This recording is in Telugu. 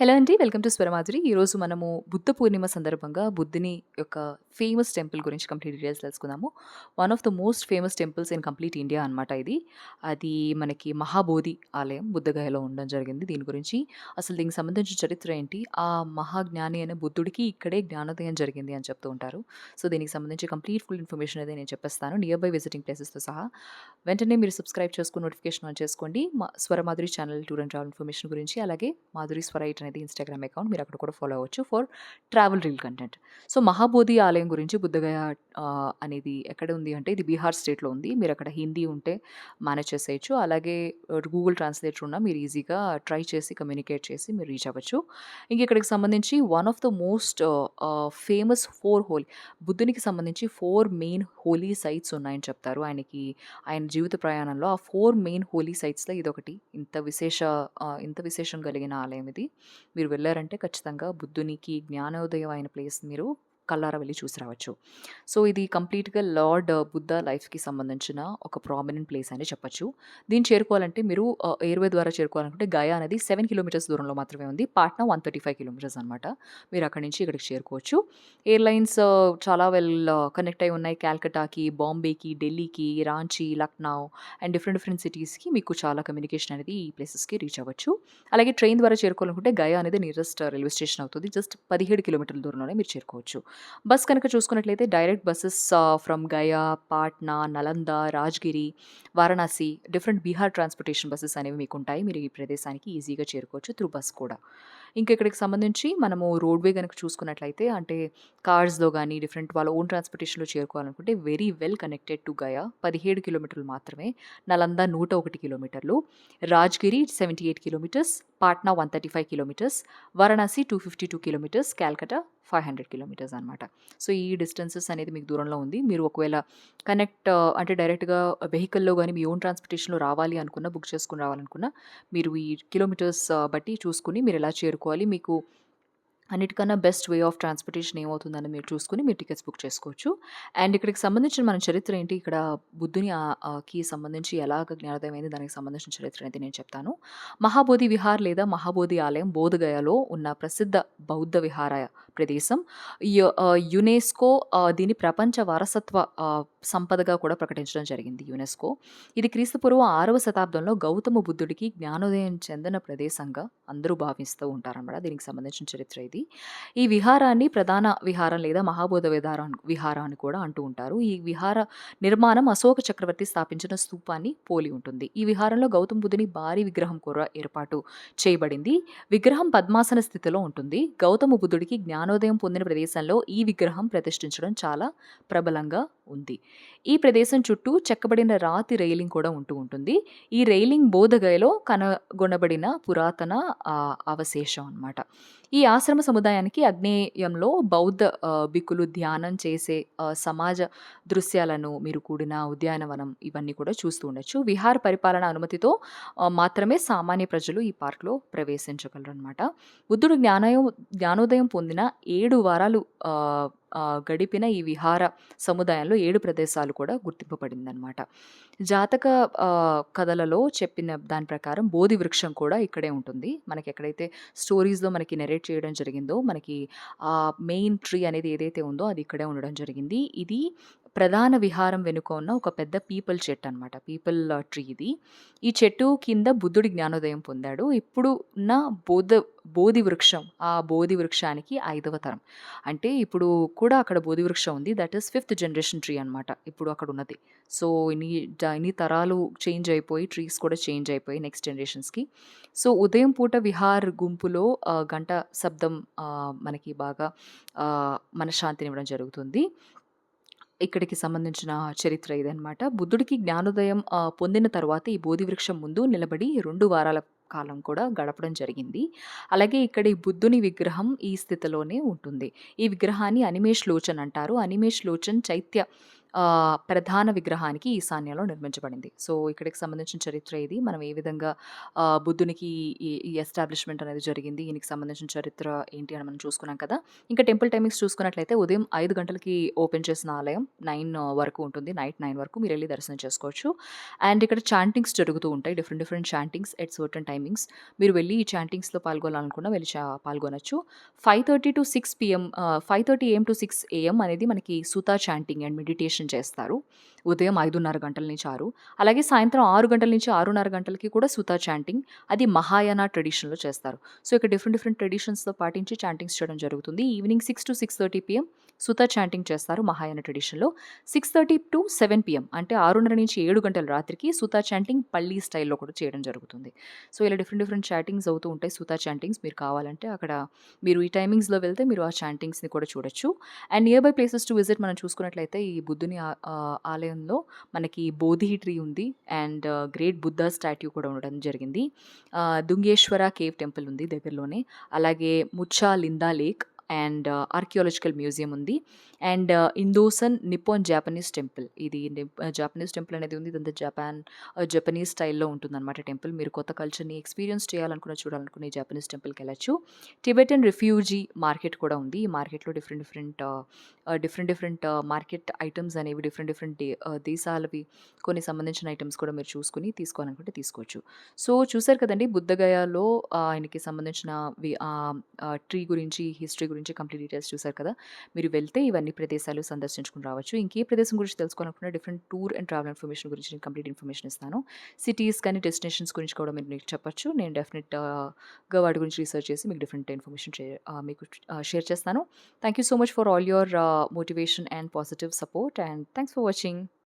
హలో అండి. Welcome to Swaramadhuri. ఈరోజు మనము బుద్ధ పూర్ణిమ సందర్భంగా బుద్ధుని యొక్క ఫేమస్ టెంపుల్ గురించి కంప్లీట్ డీటెయిల్స్ తెలుసుకుందాము. One of the most famous temples in complete India అనమాట ఇది. అది మనకి మహాబోధి ఆలయం బుద్ధగయలో ఉండడం జరిగింది. దీని గురించి అసలు దీనికి సంబంధించిన చరిత్ర ఏంటి? ఆ మహాజ్ఞాని అనే బుద్ధుడికి ఇక్కడే జ్ఞానోదయం జరిగింది అని చెప్తూ ఉంటారు. సో, దీనికి సంబంధించి కంప్లీట్ ఫుల్ ఇన్ఫర్మేషన్ అయితే నేను చెప్పేస్తాను. నియర్ బై విజిటింగ్ ప్లేసెస్‌తో సహా. వెంటనే మీరు సబ్స్క్రైబ్ చేసుకుని నోటిఫికేషన్ ఆన్ చేసుకోండి. మా Swaramadhuri channel tour and travel information గురించి అలాగే మాధురి స్వర అనేది ఇన్‌స్టాగ్రామ్ అకౌంట్. మీరు అక్కడ కూడా ఫాలో అవ్వచ్చు for travel reel content. So, Mahabodhi ఆలయం గురించి బుద్ధగయ ఆహ్, అనేది ఎక్కడ ఉంది అంటే ఇది బీహార్ స్టేట్‌లో ఉంది. మీరు అక్కడ హిందీ ఉంటే మేనేజ్ చేసేయొచ్చు. అలాగే ఆహ్, గూగుల్ ట్రాన్స్‌లేటర్ ఉన్నా మీరు ఈజీగా ట్రై చేసి కమ్యూనికేట్ చేసి మీరు రీచ్ అవ్వచ్చు. ఇంక ఇక్కడికి సంబంధించి one of the most ah, famous 4 holy బుద్ధునికి సంబంధించి 4 మెయిన్ హోలీ సైట్స్ ఉన్నాయని చెప్తారు. ఆయనకి ఆయన జీవిత ప్రయాణంలో ఆ 4 మెయిన్ హోలీ సైట్స్‌లో ఇదొకటి. ఇంత విశేష ఆహ్, ఇంత విశేషం కలిగిన ఆలయం ఇది. మీరు వెళ్ళారంటే ఖచ్చితంగా బుద్ధునికి జ్ఞానోదయం అయిన ప్లేస్ మీరు కల్లారా వెళ్ళి చూసి రావచ్చు. సో, ఇది కంప్లీట్‌గా లార్డ్ బుద్ధ లైఫ్‌కి సంబంధించిన ఒక ప్రామినెంట్ ప్లేస్ అని చెప్పొచ్చు. దీన్ని చేరుకోవాలంటే మీరు ఎయిర్‌వే ద్వారా చేరుకోవాలనుకుంటే గయా అనేది సెవెన్ కిలోమీటర్స్ దూరంలో మాత్రమే ఉంది. పాట్నా 135 కిలోమీటర్స్ అనమాట. మీరు అక్కడి నుంచి ఇక్కడికి చేరుకోవచ్చు. ఎయిర్‌లైన్స్ చాలా వెల్ కనెక్ట్ అయి ఉన్నాయి. క్యాల్కటాకి బాంబేకి, ఢిల్లీకి, Ranchi, Lucknow and different different సిటీస్‌కి మీకు చాలా కమ్యూనికేషన్ అనేది ఈ ప్లేసెస్‌కి రీచ్ అవ్వచ్చు. అలాగే ట్రైన్ ద్వారా చేరుకోవాలనుకుంటే గయా అనేది నియరెస్ట్ రైల్వే స్టేషన్ అవుతుంది. జస్ట్ 17 కిలోమీటర్ల దూరంలోనే మీరు చేరుకోవచ్చు. బస్ కనుక చూసుకున్నట్లయితే direct buses from Gaya, Patna, Nalanda, Rajgir, Varanasi different Bihar transportation buses అనేవి మీకు ఉంటాయి మీరు ఈ ప్రదేశానికి ఈజీగా చేరుకోవచ్చు త్రూ బస్ కూడా. ఇంకా ఇక్కడికి సంబంధించి మనము రోడ్‌వే కనుక చూసుకున్నట్లయితే అంటే కార్స్‌లో కానీ డిఫరెంట్ వాళ్ళ ఓన్ ట్రాన్స్‌పోర్టేషన్‌లో చేరుకోవాలనుకుంటే very well connected to Gaya. 17 కిలోమీటర్లు మాత్రమే. నలంద 101 కిలోమీటర్లు. Rajgir 78 kilometres. Patna 135 kilometres. Varanasi 252 kilometres. Calcutta five hundred kilometres అనమాట. సో, ఈ డిస్టెన్సెస్ అనేది మీకు దూరంలో ఉంది. మీరు ఒకవేళ కనెక్ట్ అంటే డైరెక్ట్‌గా వెహికల్‌లో కానీ మీ ఓన్ ట్రాన్స్‌పోర్టేషన్‌లో రావాలి అనుకున్న, బుక్ చేసుకుని రావాలనుకున్న మీరు ఈ కిలోమీటర్స్ బట్టి చూసుకుని మీరు ఎలా పెట్టుకోవాలి. మీకు అన్నిటికన్నా బెస్ట్ వే ఆఫ్ ట్రాన్స్‌పోర్టేషన్ ఏమవుతుందని మీరు చూసుకొని మీరు టికెట్స్ బుక్ చేసుకోవచ్చు. అండ్ ఇక్కడికి సంబంధించిన మన చరిత్ర ఏంటి? ఇక్కడ బుద్ధుని కి సంబంధించి ఎలాగ జ్ఞానోదయమైంది దానికి సంబంధించిన చరిత్ర అనేది నేను చెప్తాను. మహాబోధి విహార్ లేదా మహాబోధి ఆలయం బోధగయలో ఉన్న ప్రసిద్ధ బౌద్ధ విహార ప్రదేశం. యునెస్కో దీని ప్రపంచ వారసత్వ సంపదగా కూడా ప్రకటించడం జరిగింది యునెస్కో. ఇది క్రీస్తుపూర్వం ఆరవ శతాబ్దంలో గౌతమ బుద్ధుడికి జ్ఞానోదయం చెందిన ప్రదేశంగా అందరూ భావిస్తూ ఉంటారనమాట. దీనికి సంబంధించిన చరిత్ర ఇది. ఈ విహారాన్ని ప్రధాన విహారం లేదా మహాబోధ విధారం విహారం అని కూడా అంటూ ఉంటారు. ఈ విహార నిర్మాణం అశోక చక్రవర్తి స్థాపించిన స్తూపాన్ని పోలి ఉంటుంది. ఈ విహారంలో గౌతమ బుద్ధుని భారీ విగ్రహం కూడా ఏర్పాటు చేయబడింది. విగ్రహం పద్మాసన స్థితిలో ఉంటుంది. గౌతమ బుద్ధుడికి జ్ఞానోదయం పొందిన ప్రదేశంలో ఈ విగ్రహం ప్రతిష్ఠించడం చాలా ప్రబలంగా ఉంది. ఈ ప్రదేశం చుట్టూ చెక్కబడిన రాతి రైలింగ్ కూడా ఉంటూ ఉంటుంది. ఈ రైలింగ్ బోధగయలో కనుగొనబడిన పురాతన అవశేషం అనమాట. ఈ ఆశ్రమ సముదాయానికి ఆగ్నేయంలో బౌద్ధ బిక్కులు ధ్యానం చేసే సమాజ దృశ్యాలను మీరు కూడిన ఉద్యానవనం ఇవన్నీ కూడా చూస్తూ ఉండొచ్చు. విహార పరిపాలన అనుమతితో మాత్రమే సామాన్య ప్రజలు ఈ పార్క్‌లో ప్రవేశించగలరు అనమాట బుద్ధుడు జ్ఞానయం జ్ఞానోదయం పొందిన ఏడు వారాలు గడిపిన ఈ విహార సముదాయంలో ఏడు ప్రదేశాలు కూడా గుర్తింపబడిందనమాట. జాతక కథలలో చెప్పిన దాని ప్రకారం బోధి వృక్షం కూడా ఇక్కడే ఉంటుంది. మనకి ఎక్కడైతే స్టోరీస్‌లో మనకి నెరేట్ చేయడం జరిగిందో మనకి ఆ మెయిన్ ట్రీ అనేది ఏదైతే ఉందో అది ఇక్కడే ఉండడం జరిగింది. ఇది ప్రధాన విహారం వెనుక ఉన్న ఒక పెద్ద పీపుల్ చెట్టు అనమాట. పీపుల్ ట్రీ ఇది. ఈ చెట్టు కింద బుద్ధుడి జ్ఞానోదయం పొందాడు. ఇప్పుడు ఉన్న బోధ బోధి వృక్షం ఆ బోధి వృక్షానికి ఐదవ తరం. అంటే ఇప్పుడు కూడా అక్కడ బోధి వృక్షం ఉంది. That is fifth generation tree అనమాట. ఇప్పుడు అక్కడ ఉన్నది. సో, ఇన్ని ఇన్ని తరాలు చేంజ్ అయిపోయి ట్రీస్ కూడా చేంజ్ అయిపోయి నెక్స్ట్ జనరేషన్స్‌కి. సో, ఉదయం పూట విహార్ గుంపులో గంట శబ్దం మనకి బాగా మనశ్శాంతిని మనశ్శాంతినివ్వడం జరుగుతుంది. ఇక్కడికి సంబంధించిన చరిత్ర ఇదనమాట. బుద్ధుడికి జ్ఞానోదయం పొందిన తర్వాత ఈ బోధి వృక్షం ముందు నిలబడి రెండు వారాల కాలం కూడా గడపడం జరిగింది. అలాగే ఇక్కడ ఈ బుద్ధుని విగ్రహం ఈ స్థితిలోనే ఉంటుంది. ఈ విగ్రహాన్ని అనిమేష్ లోచన్ అంటారు. అనిమేష్ లోచన్ చైత్య ప్రధాన విగ్రహానికి ఈశాన్యంలో నిర్మించబడింది. సో, ఇక్కడికి సంబంధించిన చరిత్ర ఇది. మనం ఏ విధంగా బుద్ధునికి ఈ ఎస్టాబ్లిష్‌మెంట్ అనేది జరిగింది. ఈయనకి సంబంధించిన చరిత్ర ఏంటి అని మనం చూసుకున్నాం కదా! ఇంకా టెంపుల్ టైమింగ్స్ చూసుకున్నట్లయితే ఉదయం ఐదు గంటలకి ఓపెన్ చేసిన ఆలయం నైన్ వరకు ఉంటుంది. నైట్ నైన్ వరకు మీరు వెళ్ళి దర్శనం చేసుకోవచ్చు. అండ్ ఇక్కడ చాంటింగ్స్ జరుగుతూ ఉంటాయి. Different different chantings at certain timings. మీరు వెళ్ళి ఈ చాంటింగ్స్‌లో పాల్గొనాలనుకున్న వెళ్ళి చా పాల్గొనొచ్చు. 5:30-6 పీఎం ఆహ్, 5:30 ఏఎం టు సిక్స్ ఏఎం అనేది మనకి సూతా చాంటింగ్ అండ్ మెడిటేషన్ చేస్తారు. ఉదయం 5:30 గంటల నుంచి ఆరు అలాగే సాయంత్రం ఆరు గంటల నుంచి 6:30 గంటలకి కూడా సుతా చాంటింగ్ అది మహాయాన ట్రెడిషన్‌లో చేస్తారు. సో, ఇక్కడ డిఫరెంట్ డిఫరెంట్ ట్రెడిషన్స్‌తో పాటించి చాంటింగ్స్ చేయడం జరుగుతుంది. ఈవినింగ్ 6-6:30 పీఎం సుతా చాంటింగ్ చేస్తారు Mahayana ట్రెడిషన్‌లో. Six thirty to seven PM అంటే 6:30 నుంచి ఏడు గంటల రాత్రికి సుతా చాంటింగ్ పల్లి స్టైల్‌లో కూడా చేయడం జరుగుతుంది. సో, ఇలా డిఫరెంట్ డిఫరెంట్ చాటింగ్స్ అవుతూ ఉంటాయి. సుతా చాంటింగ్స్ మీరు కావాలంటే అక్కడ మీరు ఈ టైమింగ్స్‌లో వెళ్తే మీరు ఆ చాంటింగ్స్‌ని కూడా చూడొచ్చు. And nearby places to visit మనం చూసుకున్నట్లయితే ఈ బుద్ధుని ఆలయంలో మనకి బోధి ట్రీ ఉంది. అండ్ గ్రేట్ బుద్ధ స్టాట్యూ కూడా ఉండడం జరిగింది. దుంగేశ్వర కేవ్ టెంపుల్ ఉంది దగ్గరలోనే. అలాగే Muchalinda lake and uh, archaeological museum ఉంది. And Indosan Nippon Japanese temple ఇది జాపనీస్ టెంపుల్ uh, అనేది ఉంది. ఇదంతా జపాన్ జపనీస్ స్టైల్‌లో ఉంటుందన్నమాట టెంపుల్. మీరు కొత్త కల్చర్‌ని ఎక్స్‌పీరియన్స్ చేయాలనుకున్న, చూడాలనుకునే జపనీస్ టెంపుల్కి వెళ్ళచ్చు టిబెటన్ రిఫ్యూజీ మార్కెట్ కూడా ఉంది. ఈ మార్కెట్‌లో different different different different market items అనేవి డిఫరెంట్ డిఫరెంట్ uh, దేశాలవి కొన్ని సంబంధించిన ఐటమ్స్ కూడా మీరు చూసుకొని తీసుకోవాలనుకుంటే తీసుకోవచ్చు. సో, చూసారు కదండి బుద్ధగయాలో ఆయనకి సంబంధించిన వి ట్రీ గురించి, హిస్టరీ గురించి కంప్లీట్ డీటెయిల్స్ చూసారు కదా! మీరు వెళ్తే ఇవన్నీ ప్రదేశాలు సందర్శించుకుని రావచ్చు. ఇంకే ప్రదేశం గురించి తెలుసుకోవాలనుకున్న different tour and travel information గురించి నేను కంప్లీట్ ఇన్ఫర్మేషన్ ఇస్తాను. సిటీస్ కానీ, డెస్టినేషన్స్ గురించి కూడా మీరు మీకు చెప్పచ్చు నేను డెఫినెట్గా వాటి గురించి రీసెర్చ్ చేసి మీకు డిఫరెంట్ ఇన్ఫర్మేషన్ మీకు షేర్ చేస్తాను. Thank you so much for all your motivation and positive support and thanks for watching.